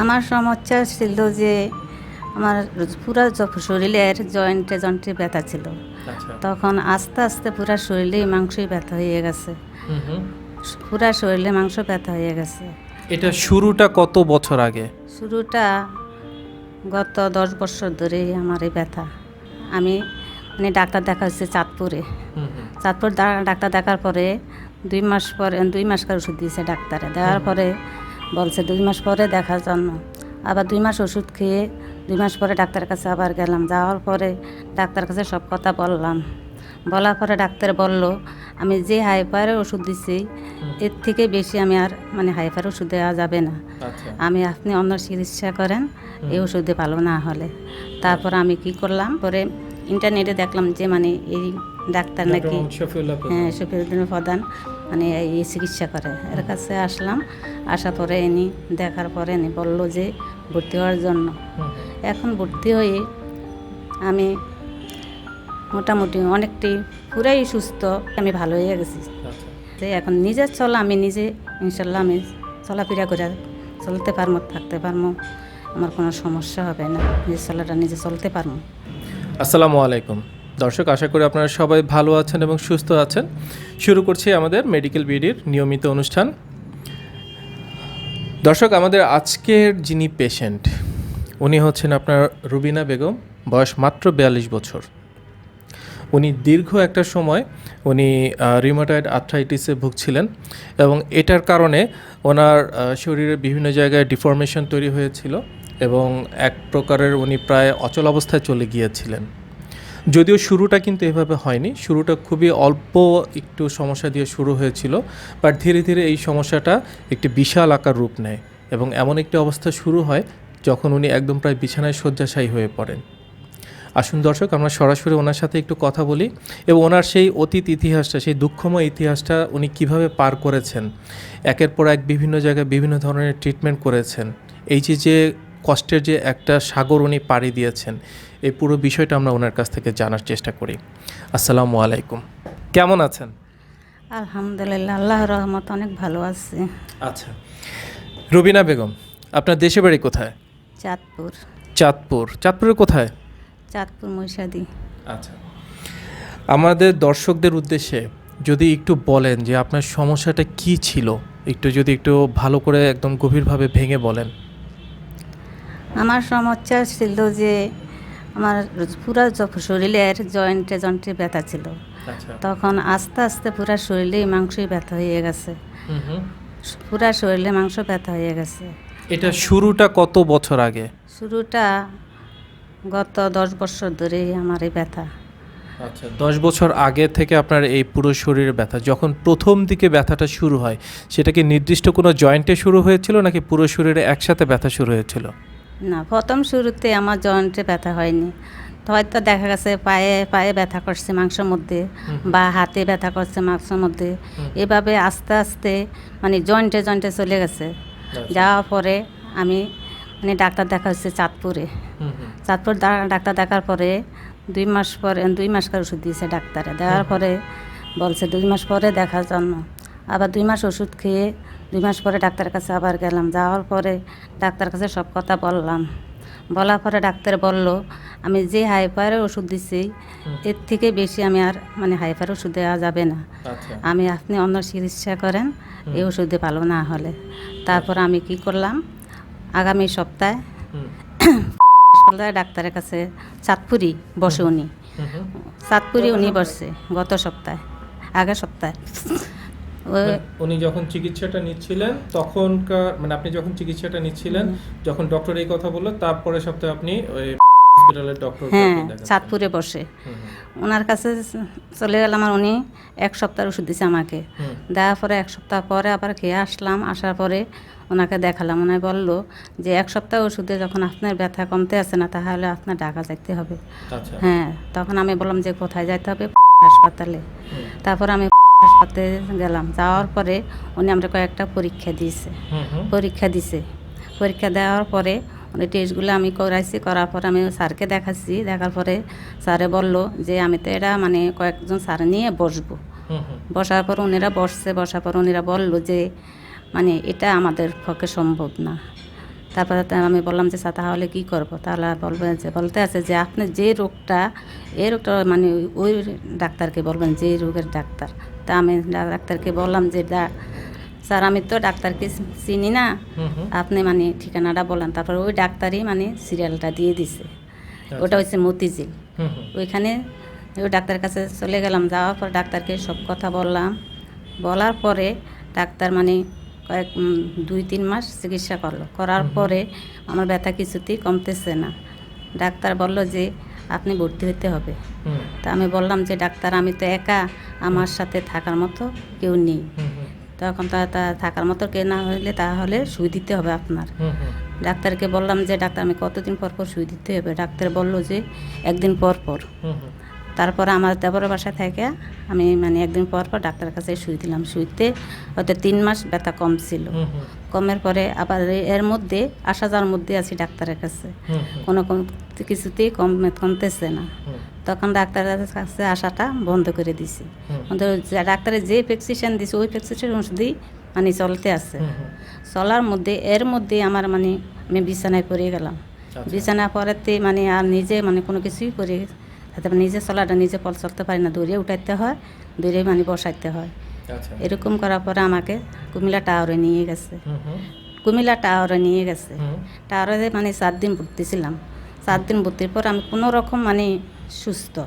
আমার সমস্যা ছিল যে আমার পুরো শরীরের জয়েন্টে জয়েন্টে ব্যথা ছিল। আচ্ছা। তখন আস্তে আস্তে পুরো শরীরে মাংসই ব্যথা হয়ে গেছে। পুরো শরীরে মাংস ব্যথা হয়ে গেছে। এটা শুরুটা কত বছর আগে? শুরুটা গত দশ বছর ধরেই আমার এই ব্যথা। আমি মানে ডাক্তার দেখা হচ্ছে চাঁদপুরে। চাঁদপুর ডাক্তার দেখার পরে দুই মাস পরে দুই মাসকার ওষুধ দিয়েছে ডাক্তারে। দেওয়ার পরে বলছে দুই মাস পরে দেখার জন্য। আবার দুই মাস ওষুধ খেয়ে দুই মাস পরে ডাক্তারের কাছে আবার গেলাম। যাওয়ার পরে ডাক্তার কাছে সব কথা বললাম। বলার পরে ডাক্তার বলল আমি যে হাইপারের ওষুধ দিছি এর থেকে বেশি আমি আর মানে হাইপার ওষুধ দেওয়া যাবে না। আচ্ছা। আমি আপনি অন্য চিকিৎসা করেন এই ওষুধে ভালো না হলে। তারপর আমি কি করলাম পরে ইন্টারনেটে দেখলাম যে মানে এই ডাক্তার নাকি। হ্যাঁ শফিউদ্দিন প্রধান। মানে এই চিকিৎসা করে। এর কাছে আসলাম, আসার পরে এনি দেখার পরে এনি বলল যে ভর্তি হওয়ার জন্য। এখন ভর্তি হয়ে আমি মোটামুটি অনেকটি পুরাই সুস্থ, আমি ভালো হয়ে গেছি। যে এখন নিজের চলা, আমি নিজে ইনশাল্লাহ আমি চলাফেরা করে চলতে পারব, থাকতে পারব, আমার কোনো সমস্যা হবে না। নিজের চলাটা নিজে চলতে পারব। আসসালামু আলাইকুম। দর্শক, আশা করি আপনারা সবাই ভালো আছেন এবং সুস্থ আছেন। শুরু করছি আমাদের মেডিকেল বিডির নিয়মিত অনুষ্ঠান। দর্শক, আমাদের আজকের যিনি পেশেন্ট উনি হচ্ছেন আপনার রুবিনা বেগম, বয়স মাত্র বিয়াল্লিশ বছর। উনি দীর্ঘ একটা সময় উনি রিমোটয়েড আর্থ্রাইটিসে ভুগছিলেন এবং এটার কারণে ওনার শরীরে বিভিন্ন জায়গায় ডিফরমেশন তৈরি হয়েছিল এবং এক প্রকারের উনি প্রায় অচল অবস্থায় চলে গিয়েছিলেন। যদিও শুরুটা কিন্তু এভাবে হয়নি। শুরুটা খুবই অল্প একটু সমস্যা দিয়ে শুরু হয়েছিল বাট ধীরে ধীরে এই সমস্যাটা একটি বিশাল আকার রূপ নেয় এবং এমন একটি অবস্থা শুরু হয় যখন উনি একদম প্রায় বিছানায় শয্যাশায়ী হয়ে পড়েন। আসুন দর্শক, আমরা সরাসরি ওনার সাথে একটু কথা বলি এবং ওনার সেই অতীত ইতিহাসটা, সেই দুঃখময় ইতিহাসটা উনি কীভাবে পার করেছেন, একের পর এক বিভিন্ন জায়গায় বিভিন্ন ধরনের ট্রিটমেন্ট করেছেন, এই যে যে কষ্টের যে একটা সাগর উনি পাড়ি দিয়েছেন এই পুরো বিষয়টা আমরা ওনার কাছ থেকে জানার চেষ্টা করি। আসসালামু আলাইকুম। কেমন আছেন? আলহামদুলিল্লাহ আল্লাহ রহমত অনেক ভালো আছে। আচ্ছা। রুবিনা বেগম আপনার দেশে বাড়ি কোথায়? চাঁদপুর। চাঁদপুর। চাঁদপুরের কোথায়? চাঁদপুর মহিষাদি। আচ্ছা। আমাদের দর্শকদের উদ্দেশ্যে যদি একটু বলেন যে আপনার সমস্যাটা কি ছিল? একটু যদি একটু ভালো করে একদম গভীরভাবে ভেঙে বলেন। আমার সমস্যা ছিল যে আমার পুরো শরীরের জয়েন্টে জয়েন্টে ব্যথা ছিল। আচ্ছা। তখন আস্তে আস্তে পুরো শরীরে মাংসই ব্যথা হয়ে গেছে। পুরো শরীরে মাংস ব্যথা হয়ে গেছে। এটা শুরুটা কত বছর আগে? শুরুটা গত দশ বছর ধরেই আমার এই ব্যথা। আচ্ছা দশ বছর আগে থেকে আপনার এই পুরো শরীরের ব্যথা যখন প্রথম দিকে ব্যথাটা শুরু হয় সেটা কি নির্দিষ্ট কোনো জয়েন্টে শুরু হয়েছিল নাকি পুরো শরীরে একসাথে ব্যথা শুরু হয়েছিল? না প্রথম শুরুতে আমার জয়েন্টে ব্যথা হয়নি। হয়তো দেখা গেছে পায়ে পায়ে ব্যথা করছে মাংসের মধ্যে বা হাতে ব্যথা করছে মাংসের মধ্যে। এভাবে আস্তে আস্তে মানে জয়েন্টে জয়েন্টে চলে গেছে। যাওয়ার পরে আমি মানে ডাক্তার দেখা হচ্ছে চাঁদপুরে চাঁদপুর ডাক্তার দেখার পরে দুই মাস পরে দুই মাসকার ওষুধ দিয়েছে ডাক্তারে। দেওয়ার পরে বলছে দুই মাস পরে দেখার জন্য। আবার দুই মাস ওষুধ খেয়ে দুই মাস পরে ডাক্তারের কাছে আবার গেলাম। যাওয়ার পরে ডাক্তার কাছে সব কথা বললাম। বলার পরে ডাক্তার বলল আমি যে হাইপারের ওষুধ দিছি এর থেকে বেশি আমি আর মানে হাইপার ওষুধ দেওয়া যাবে না। আচ্ছা। আমি আপনি অন্য চিকিৎসা করেন এই ওষুধে ভালো না হলে। তারপর আমি কি করলাম আগামী সপ্তাহে সপ্তাহে ডাক্তারের কাছে চাঁদপুরি বসে উনি। চাঁদপুরি উনি বসে গত সপ্তাহে আগের সপ্তাহে। উনি যখন চিকিৎসাটা নিচ্ছিলেন তখনকার মানে আপনি যখন চিকিৎসাটা নিচ্ছিলেন যখন ডক্টর এই কথা বলল তারপরে সপ্তাহে আপনি ওই হসপিটালের ডক্টর হ্যাঁ চাঁদপুরে বসে। ওনার কাছে চলে গেলাম আর উনি এক সপ্তাহ ওষুধ দিছে আমাকে। দেওয়ার পরে এক সপ্তাহ পরে আবার খেয়ে আসলাম আসার পরে ওনাকে দেখালাম। ওনায় বলল যে এক সপ্তাহ ওষুধে যখন আপনার ব্যথা কমতে আসে না তাহলে আপনার ঢাকা যাইতে হবে। আচ্ছা। হ্যাঁ তখন আমি বললাম যে কোথায় যাইতে হবে? হাসপাতালে। তারপর আমি হাসপাতালে গেলাম। যাওয়ার পরে উনি আমরা কয়েকটা পরীক্ষা দিয়েছে। পরীক্ষা দিছে। পরীক্ষা দেওয়ার পরে উনি টেস্টগুলো আমি করাইছি। করার পর আমি স্যারকে দেখাচ্ছি। দেখার পরে স্যারে বলল যে আমি তো এটা মানে কয়েকজন স্যার নিয়ে বসবো। বসার পর উনিরা বসছে। বসার পর উনিরা বলল যে মানে এটা আমাদের পক্ষে সম্ভব না। তারপরে আমি বললাম যে স্যার তাহলে কী করব? তাহলে বলবেন যে বলতে আছে যে আপনি যে রোগটা এই রোগটা মানে ওই ডাক্তারকে বলবেন যে রোগের ডাক্তার। তা আমি ডাক্তারকে বললাম যে ডা- স্যার আমি তো ডাক্তারকে চিনি না। আপনি মানে ঠিকানাটা বলেন। তারপর ওই ডাক্তারই মানে সিরিয়ালটা দিয়ে দিছে। ওটা হচ্ছে মতিঝিল। ওইখানে ওই ডাক্তার কাছে চলে গেলাম। যাওয়ার পর ডাক্তারকে সব কথা বললাম। বলার পরে ডাক্তার মানে কয়েক দুই তিন মাস চিকিৎসা করল। করার পরে আমার ব্যথা কিছুতেই কমতেছে না। ডাক্তার বলল যে আপনি ভর্তি হতে হবে। তা আমি বললাম যে ডাক্তার আমি তো একা আমার সাথে থাকার মতো কেউ নেই। তখন তা তা- থাকার মতো কেউ না হলে তাহলে সুই দিতে হবে আপনার। ডাক্তারকে বললাম যে ডাক্তার আমি কতদিন পর পর সুই দিতে হবে? ডাক্তার বলল যে একদিন পর পর। তারপরে আমার দেবরের বাসায় থেকে আমি মানে একদিন পর পর ডাক্তারের কাছে শুই দিলাম। শুইতে হয়তো তিন মাস ব্যথা কম ছিল। কমের পরে আবার এর মধ্যে আসা যাওয়ার মধ্যে আছি ডাক্তারের কাছে। কোনো কোনো কিছুতেই কম কমতেছে না। তখন ডাক্তারের কাছে আসাটা বন্ধ করে দিছি। কিন্তু যে- প্রেসক্রিপশন দিছে ওই প্রেসক্রিপশন ওষুধই মানে চলতে আছে। চলার মধ্যে এর মধ্যে আমার মানে আমি বিছানায় পড়ে গেলাম। আচ্ছা। বিছানা পড়াতে মানে আর নিজে মানে কোনো কিছুই করে তারপরে নিজে চলাটা নিজে পল চলতে পারি না দৌড়ে উঠাইতে হয় দৌড়ে মানে বসাইতে হয়। আচ্ছা। এরকম করার পরে আমাকে কুমিল্লা টাওয়ারে নিয়ে গেছে। কুমিল্লা টাওয়ারে নিয়ে গেছে। টাওয়ারে মানে সাত দিন ভর্তি ছিলাম। সাত দিন ভর্তির পর আমি কোনো রকম মানে সুস্থ।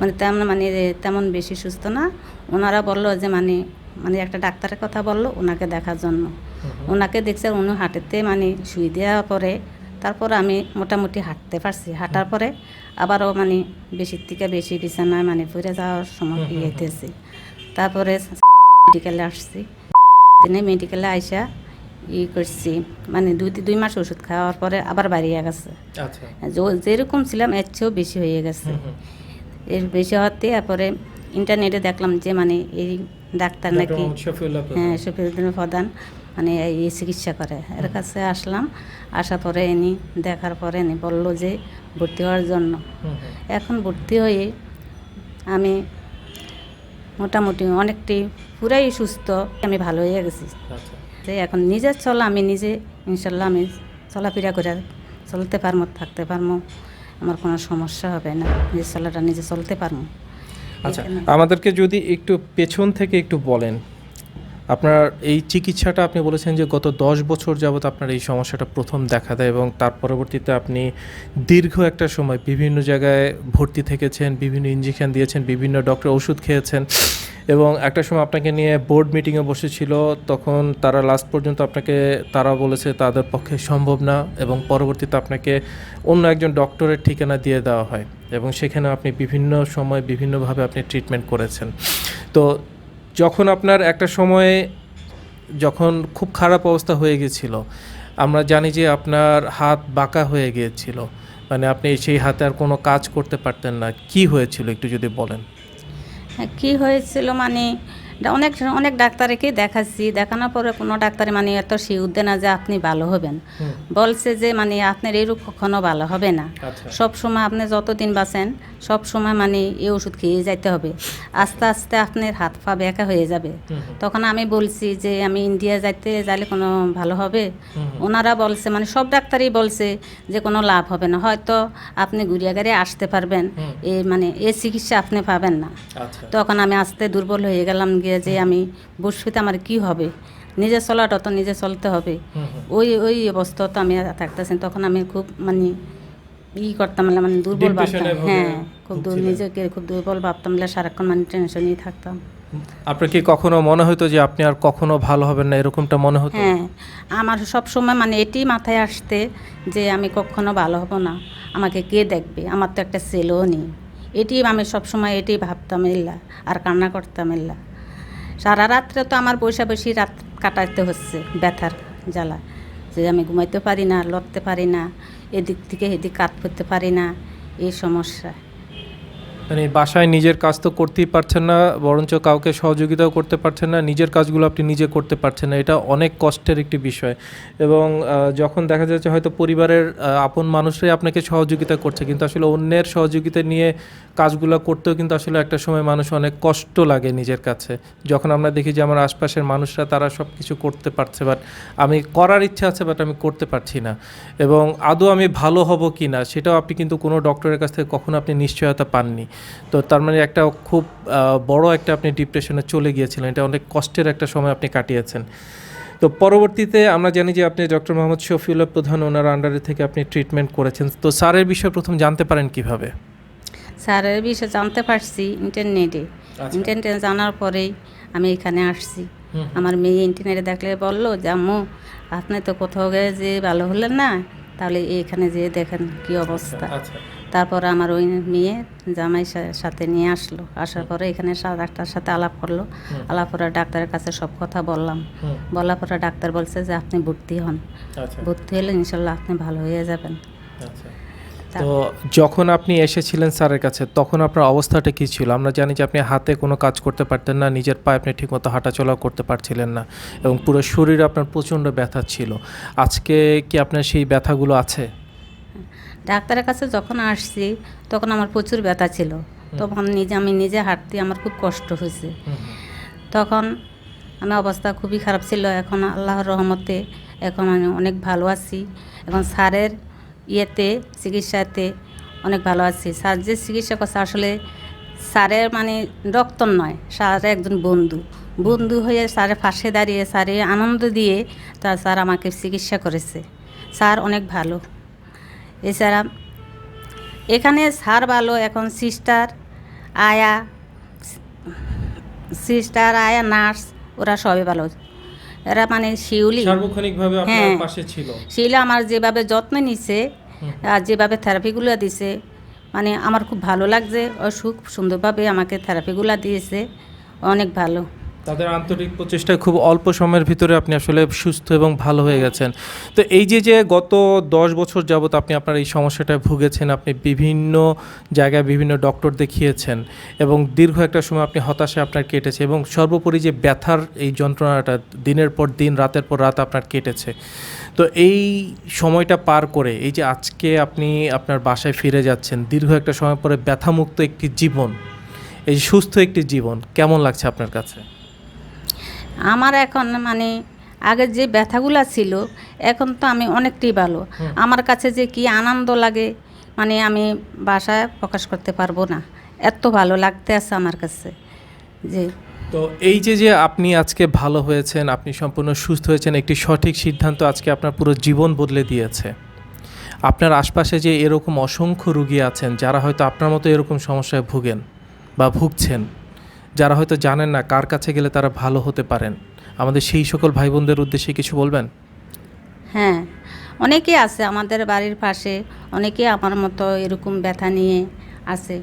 মানে তেমন মানে তেমন বেশি সুস্থ না। ওনারা বলল যে মানে মানে একটা ডাক্তারের কথা বলল ওনাকে দেখার জন্য। ওনাকে দেখছে উনি হাঁটতে মানে শুয়ে দেওয়ার পরে তারপর আমি মোটামুটি হাঁটতে পারছি। হাঁটার পরে আবারও মানে বেশির থেকে বেশি বিছানায় মানে পড়ে যাওয়ার সময়। ইয়েতেছি তারপরে মেডিকেলে আসছি। দিনে মেডিকেলে আইসা ই করছি। মানে দুই দুই মাস ওষুধ খাওয়ার পরে আবার বাড়িয়ে গেছে। আচ্ছা। যেরকম ছিলাম এর চেয়েও বেশি হয়ে গেছে। এর বেশি হওয়াতে তারপরে ইন্টারনেটে দেখলাম যে মানে এই ডাক্তার নাকি। হ্যাঁ শফিউদ্দিন প্রধান। মানে এই চিকিৎসা করে। এর কাছে আসলাম আসার পরে এনি দেখার পরে এনি বলল যে ভর্তি হওয়ার জন্য। এখন ভর্তি হয়ে আমি মোটামুটি অনেকটি পুরাই সুস্থ আমি ভালো হয়ে গেছি। আচ্ছা। যে এখন নিজের চলা আমি নিজে ইনশাল্লাহ আমি চলাফেরা করে চলতে পারব থাকতে পারব আমার কোনো সমস্যা হবে না নিজের চলাটা নিজে চলতে পারব। আচ্ছা আমাদেরকে যদি একটু পেছন থেকে একটু বলেন আপনার এই চিকিৎসাটা আপনি বলেছেন যে গত দশ বছর যাবত আপনার এই সমস্যাটা প্রথম দেখা দেয় এবং তার পরবর্তীতে আপনি দীর্ঘ একটা সময় বিভিন্ন জায়গায় ভর্তি থেকেছেন, বিভিন্ন ইঞ্জেকশন দিয়েছেন, বিভিন্ন ডক্টর ওষুধ খেয়েছেন এবং একটা সময় আপনাকে নিয়ে বোর্ড মিটিংয়ে বসেছিল, তখন তারা লাস্ট পর্যন্ত আপনাকে, তারা বলেছে তাদের পক্ষে সম্ভব না এবং পরবর্তীতে আপনাকে অন্য একজন ডক্টরের ঠিকানা দিয়ে দেওয়া হয় এবং সেখানে আপনি বিভিন্ন সময় বিভিন্নভাবে আপনি ট্রিটমেন্ট করেছেন। তো যখন আপনার একটা সময়ে যখন খুব খারাপ অবস্থা হয়ে গেছিল আমরা জানি যে আপনার হাত বাঁকা হয়ে গিয়েছিল মানে আপনি সেই হাতে আর কোনো কাজ করতে পারতেন না। কি হয়েছিল একটু যদি বলেন? হ্যাঁ, কি হয়েছিল মানে অনেক অনেক ডাক্তারকে দেখাচ্ছি। দেখানোর পরে কোনো ডাক্তারে মানে এত শিউর দেয় না যে আপনি ভালো হবেন। বলছে যে মানে আপনার এরূপ কখনো ভালো হবে না। আচ্ছা। সব সময় আপনি যতদিন বাঁচেন সব সময় মানে এই ওষুধ খেয়ে যাইতে হবে। আস্তে আস্তে আপনার হাত পা বেঁকা হয়ে যাবে। তখন আমি বলছি যে আমি ইন্ডিয়া যাইতে যাইলে কোনো ভালো হবে? ওনারা বলছে মানে সব ডাক্তারই বলছে যে কোনো লাভ হবে না। হয়তো আপনি ঘুরিয়া গাড়ি আসতে পারবেন। এ মানে এই চিকিৎসা আপনি পাবেন না। আচ্ছা। তখন আমি আস্তে দুর্বল হয়ে গেলাম গিয়ে যে আমি বসবিতে আমার কি হবে? নিজে চলাটা তো নিজে চলতে হবে। ওই ওই অবস্থা তো আমি থাকতেছি তখন আমি খুব মানে ই করতাম মানে মানে দুর্বল ভাবতাম। হ্যাঁ খুব নিজেকে খুব দুর্বল ভাবতাম সারাক্ষণ মানে টেনশনই থাকতাম। আপনার কি কখনো মনে হতো যে আপনি আর কখনো ভালো হবেন না এরকমটা মনে হতো? হ্যাঁ আমার সব সময় মানে এটি মাথায় আসতে যে আমি কখনো ভালো হব না। আমাকে কে দেখবে? আমার তো একটা ছেলেও নেই। এটি আমি সব সময় এটি ভাবতাম এল্লা আর কান্না করতাম এল্লা। সারা রাত্রে তো আমার বসে বসে রাত কাটাতে হচ্ছে ব্যথার জ্বালা। যে আমি ঘুমাইতে পারি না, লড়তে পারি না, এদিক থেকে এদিক কাত করতে পারি না, এই সমস্যা। মানে বাসায় নিজের কাজ তো করতেই পারছেন না, বরঞ্চ কাউকে সহযোগিতাও করতে পারছেন না, নিজের কাজগুলো আপনি নিজে করতে পারছেন না, এটা অনেক কষ্টের একটি বিষয়। এবং যখন দেখা যাচ্ছে হয়তো পরিবারের আপন মানুষরাই আপনাকে সহযোগিতা করছে, কিন্তু আসলে অন্যের সহযোগিতা নিয়ে কাজগুলো করতেও কিন্তু আসলে একটা সময় মানুষ অনেক কষ্ট লাগে নিজের কাছে। যখন আমরা দেখি যে আমার আশপাশের মানুষরা তারা সব কিছু করতে পারছে বাট আমি করার ইচ্ছা আছে বাট আমি করতে পারছি না। এবং আদৌ আমি ভালো হব কি না সেটাও আপনি কিন্তু কোনো ডক্টরের কাছ থেকে কখনো আপনি নিশ্চয়তা পাননি। তো তার মানে একটা খুব বড় একটা আপনি ডিপ্রেশনে চলে গিয়েছিলেন। এটা অনেক কষ্টের একটা সময় আপনি কাটিয়েছেন। তো পরবর্তীতে আমরা জানি যে আপনি ডক্টর মোহাম্মদ শফিউল্লাহ প্রধান ওনার আন্ডারে থেকে আপনি ট্রিটমেন্ট করেছেন। তো স্যারের বিষয়ে প্রথম জানতে পারেন কীভাবে? স্যারের বিষয়ে জানতে পারছি ইন্টারনেটে ইন্টারনেটে জানার পরেই আমি এখানে আসছি। আমার মেয়ে ইন্টারনেটে দেখলে বলল যে আম্মু আপনি তো কোথাও গিয়ে যে ভালো হলেন না তাহলে এখানে যেয়ে দেখেন কি অবস্থা। আচ্ছা। তারপর আমার ওই মেয়ে জামাই সাথে নিয়ে আসলো। আসার পরে এখানে ডাক্তারের সাথে আলাপ করল। আলাপ করে ডাক্তারের কাছে সব কথা বললাম। বলার পরে ডাক্তার বলছে যে আপনি ভর্তি হন। আচ্ছা। ভর্তি হলে ইনশাল্লাহ আপনি ভালো হয়ে যাবেন। আচ্ছা। তো যখন আপনি এসেছিলেন স্যারের কাছে তখন আপনার অবস্থাটা কী ছিল? আমরা জানি যে আপনি হাতে কোনো কাজ করতে পারতেন না নিজের পায়ে আপনি ঠিকমতো হাঁটাচলা করতে পারছিলেন না এবং পুরো শরীর আপনার প্রচণ্ড ব্যথা ছিল। আজকে কি আপনার সেই ব্যথাগুলো আছে? ডাক্তারের কাছে যখন আসছি তখন আমার প্রচুর ব্যথা ছিল। তখন নিজে আমি নিজে হাঁটতে আমার খুব কষ্ট হয়েছে। তখন আমি অবস্থা খুবই খারাপ ছিল। এখন আল্লাহর রহমতে এখন আমি অনেক ভালো আছি। এখন স্যারের ইয়েতে চিকিৎসাতে অনেক ভালো আছি। স্যার যে চিকিৎসা করছে আসলে স্যারের মানে ডক্টর নয় স্যার একজন বন্ধু। বন্ধু হয়ে স্যারের পাশে দাঁড়িয়ে স্যারে আনন্দ দিয়ে তা স্যার আমাকে চিকিৎসা করেছে। স্যার অনেক ভালো। এছাড়া এখানে সার ভালো এখন সিস্টার আয়া সিস্টার আয়া নার্স ওরা সবই ভালো। এরা মানে শিউলি। সার্বক্ষণিকভাবে আপনার হ্যাঁ। পাশে ছিল। শিউলি আমার যেভাবে যত্ন নিছে আর যেভাবে থেরাপিগুলো দিছে মানে আমার খুব ভালো লাগছে। ও খুব সুন্দরভাবে আমাকে থেরাপিগুলো দিয়েছে। অনেক ভালো। তাদের আন্তরিক প্রচেষ্টায় খুব অল্প সময়ের ভিতরে আপনি আসলে সুস্থ এবং ভালো হয়ে গেছেন। তো এই যে যে গত দশ বছর যাবত আপনি আপনার এই সমস্যাটায় ভুগেছেন, আপনি বিভিন্ন জায়গায় বিভিন্ন ডক্টর দেখিয়েছেন এবং দীর্ঘ একটা সময় আপনি হতাশা আপনার কেটেছে এবং সর্বোপরি যে ব্যথার এই যন্ত্রণাটা দিনের পর দিন, রাতের পর রাত আপনার কেটেছে। তো এই সময়টা পার করে, এই যে আজকে আপনি আপনার বাসায় ফিরে যাচ্ছেন, দীর্ঘ একটা সময় পরে ব্যথামুক্ত একটি জীবন, এই সুস্থ একটি জীবন, কেমন লাগছে আপনার কাছে? আমার এখন মানে আগে যে ব্যথাগুলো ছিল এখন তো আমি অনেকটাই ভালো। আমার কাছে যে কি আনন্দ লাগে মানে আমি বাসায় প্রকাশ করতে পারব না। এত ভালো লাগতে আছে আমার কাছে যে তো এই যে যে আপনি আজকে ভালো হয়েছেন আপনি সম্পূর্ণ সুস্থ হয়েছেন একটি সঠিক সিদ্ধান্ত আজকে আপনার পুরো জীবন বদলে দিয়েছে। আপনার আশপাশে যে এরকম অসংখ্য রুগী আছেন যারা হয়তো আপনার মতো এরকম সমস্যায় ভুগেন বা ভুগছেন যারা হয়তো জানেন না কার কাছে গেলে তারা ভালো হতে পারেন। আমাদের সেই সকল ভাই বোনদের উদ্দেশ্যে কিছু বলবেন? হ্যাঁ অনেকেই আছে আমাদের বাড়ির পাশে, অনেকে আমার মতো এরকম ব্যথা নিয়ে আছে।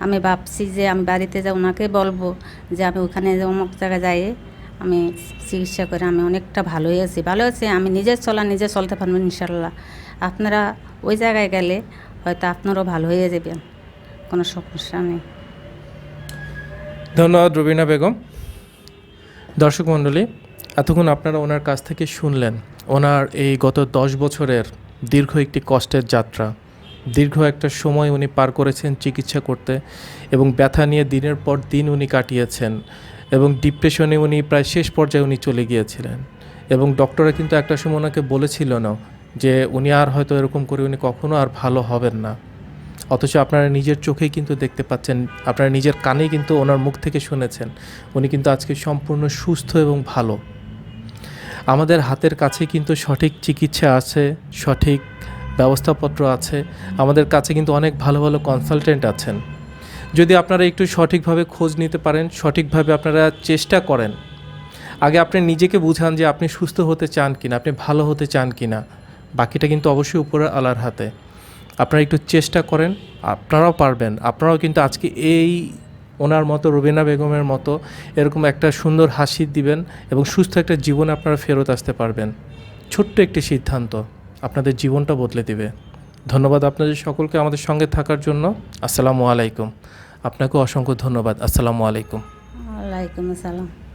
আমি ভাবছি যে আমি বাড়িতে যা ওনাকে বলব যে আমি ওখানে যে অমুক জায়গায় যাই, আমি চিকিৎসা করে আমি অনেকটা ভালো আছি। ভালো আছি, আমি নিজে চলা, নিজে চলতে পারব ইনশাল্লাহ। আপনারা ওই জায়গায় গেলে হয়তো আপনারাও ভালো হয়ে যাবেন। কোনো সমস্যা নেই। ধন্যবাদ রবিনা বেগম। দর্শক মণ্ডলী, এতক্ষণ আপনারা ওনার কাছ থেকে শুনলেন, ওনার এই গত দশ বছরের দীর্ঘ একটি কষ্টের যাত্রা, দীর্ঘ একটা সময় উনি পার করেছেন চিকিৎসা করতে এবং ব্যথা নিয়ে দিনের পর দিন উনি কাটিয়েছেন এবং ডিপ্রেশনে উনি প্রায় শেষ পর্যায়ে উনি চলে গিয়েছিলেন এবং ডক্টররা কিন্তু একটা সময় ওনাকে বলেছিল না যে উনি আর হয়তো এরকম করে উনি কখনো আর ভালো হবেন না। অথচ আপনারা নিজের চোখেই কিন্তু দেখতে পাচ্ছেন, আপনারা নিজের কানেই কিন্তু ওনার মুখ থেকে শুনেছেন, উনি কিন্তু আজকে সম্পূর্ণ সুস্থ এবং ভালো। আমাদের হাতের কাছে কিন্তু সঠিক চিকিৎসা আছে, সঠিক ব্যবস্থাপত্র আছে, আমাদের কাছে কিন্তু অনেক ভালো ভালো কনসালটেন্ট আছেন। যদি আপনারা একটু সঠিকভাবে খোঁজ নিতে পারেন, সঠিকভাবে আপনারা চেষ্টা করেন। আগে আপনি নিজেকে বুঝান যে আপনি সুস্থ হতে চান কিনা, আপনি ভালো হতে চান কিনা, বাকিটা কিন্তু অবশ্যই উপরে আলার হাতে। আপনারা একটু চেষ্টা করেন, আপনারাও পারবেন। আপনারাও কিন্তু আজকে এই ওনার মতো, রবিনা বেগমের মতো এরকম একটা সুন্দর হাসি দিবেন এবং সুস্থ একটা জীবনে আপনারা ফেরত আসতে পারবেন। ছোট্ট একটি সিদ্ধান্ত আপনাদের জীবনটা বদলে দিবে। ধন্যবাদ আপনাদের সকলকে আমাদের সঙ্গে থাকার জন্য। আসসালামু আলাইকুম। আপনাকে অসংখ্য ধন্যবাদ। আসসালামু আলাইকুম। ওয়ালাইকুম আসসালাম।